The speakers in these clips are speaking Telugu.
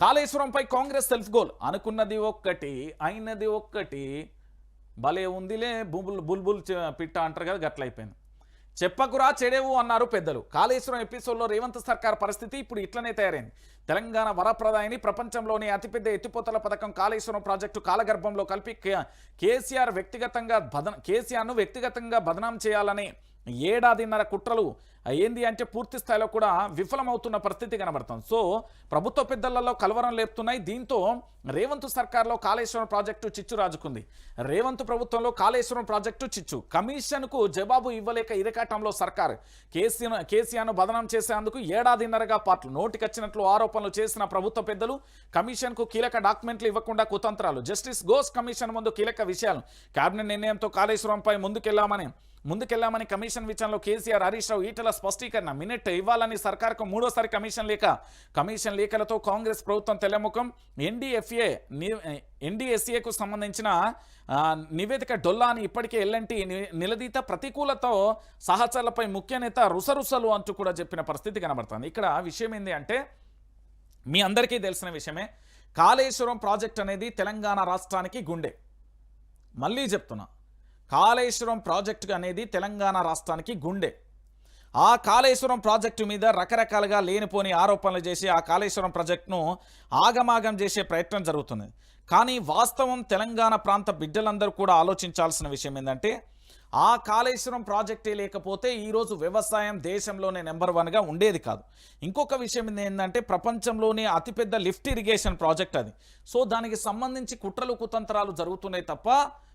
కాళేశ్వరంపై కాంగ్రెస్ సెల్ఫ్ గోల్. అనుకున్నది ఒక్కటి అయినది ఒక్కటి. భలే ఉందిలే బుబుల్ బుల్బుల్ చ- పిట్ట అంటారు కదా గట్లయిపోయింది చెప్పకురా చెడేవు అన్నారు పెద్దలు. కాళేశ్వరం ఎపిసోడ్లో రేవంత్ సర్కార్ పరిస్థితి ఇప్పుడు ఇట్లనే తయారైంది. తెలంగాణ వరప్రదాయిని ప్రపంచంలోని అతిపెద్ద ఎత్తిపోతల పథకం కాళేశ్వరం ప్రాజెక్టు కాలగర్భంలో కలిపి కే- కేసీఆర్ వ్యక్తిగతంగా బదన కేసీఆర్ను వ్యక్తిగతంగా బదనాం చేయాలని ఏడాదిన్నర కుట్రలు ఏంది అంటే పూర్తి స్థాయిలో కూడా విఫలమవుతున్న పరిస్థితి కనబడుతుంది. సో ప్రభుత్వ పెద్దలలో కలవరం లేపుతున్నాయి. దీంతో రేవంత్ సర్కార్లో కాళేశ్వరం ప్రాజెక్టు చిచ్చు రాజుకుంది. రేవంత్ ప్రభుత్వంలో కాళేశ్వరం ప్రాజెక్టు చిచ్చు. కమిషన్కు జవాబు ఇవ్వలేక ఇరకాటంలో సర్కార్ కేసీఆర్ కేసీఆర్ను బదనం చేసేందుకు ఏడాదిన్నరగా పాటలు నోటికొచ్చినట్లు ఆరోపణలు చేసిన ప్రభుత్వ పెద్దలు కమిషన్కు కీలక డాక్యుమెంట్లు ఇవ్వకుండా కుతంత్రాలు. జస్టిస్ గోస్ కమిషన్ ముందు కీలక విషయాలు. కేబినెట్ నిర్ణయంతో కాళేశ్వరంపై ముందుకెళ్ళామని ముందుకెళ్ళామని కమిషన్ విషయంలో కేసీఆర్ హరీష్ రావు ఈటల స్పష్టీకరణ. మినిట్ ఇవ్వాలని సర్కార్కు మూడోసారి కమిషన్ లేఖ. కమిషన్ లేఖలతో కాంగ్రెస్ ప్రభుత్వం తెల్లముఖం. ఎన్డీఎఫ్ఏ ఎన్డీఎస్ఏకు సంబంధించిన నివేదిక డొల్లా అని ఇప్పటికే ఎల్ఎన్టీ నిలదీత ప్రతికూలతో సహచరులపై ముఖ్య నేత రుసరుసలు అంటూ కూడా చెప్పిన పరిస్థితి కనబడుతుంది. ఇక్కడ విషయం ఏంటి అంటే మీ అందరికీ తెలిసిన విషయమే. కాళేశ్వరం ప్రాజెక్ట్ అనేది తెలంగాణ రాష్ట్రానికి గుండె. మళ్ళీ చెప్తున్నా. కాళేశ్వరం ప్రాజెక్టు అనేది తెలంగాణ రాష్ట్రానికి గుండె. ఆ కాళేశ్వరం ప్రాజెక్టు మీద రకరకాలుగా లేనిపోని ఆరోపణలు చేసి ఆ కాళేశ్వరం ప్రాజెక్టును ఆగమాగం చేసే ప్రయత్నం జరుగుతుంది. కానీ వాస్తవం తెలంగాణ ప్రాంత బిడ్డలందరూ కూడా ఆలోచించాల్సిన విషయం ఏంటంటే ఆ కాళేశ్వరం ప్రాజెక్టే లేకపోతే ఈరోజు వ్యవసాయం దేశంలోనే నెంబర్ వన్గా ఉండేది కాదు. ఇంకొక విషయం ఏంటంటే ప్రపంచంలోనే అతిపెద్ద లిఫ్ట్ ఇరిగేషన్ ప్రాజెక్ట్ అది. సో దానికి సంబంధించి కుట్రలు కుతంత్రాలు జరుగుతున్నాయి తప్ప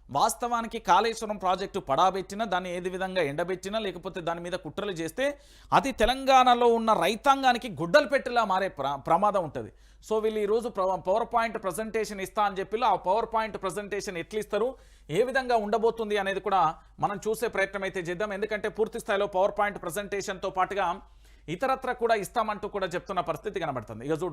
వాస్తవానికి కాళేశ్వరం ప్రాజెక్టు పడాబెట్టినా దాన్ని ఏది విధంగా ఎండబెట్టినా లేకపోతే దాని మీద కుట్రలు చేస్తే అది తెలంగాణలో ఉన్న రైతాంగానికి గుడ్డలు పెట్టేలా మారే ప్ర ప్రమాదం ఉంటుంది. సో వీళ్ళు ఈరోజు పవర్ పాయింట్ ప్రజెంటేషన్ ఇస్తా అని చెప్పి ఆ పవర్ పాయింట్ ప్రజెంటేషన్ ఎట్లిస్తారు? ఏ విధంగా ఉండబోతుంది అనేది కూడా మనం చూసే ప్రయత్నం అయితే చేద్దాం. ఎందుకంటే పూర్తి స్థాయిలో పవర్ పాయింట్ ప్రజెంటేషన్తో పాటుగా ఇతరత్ర కూడా ఇస్తామంటూ కూడా చెప్తున్న పరిస్థితి కనబడుతుంది. ఇక చూడు.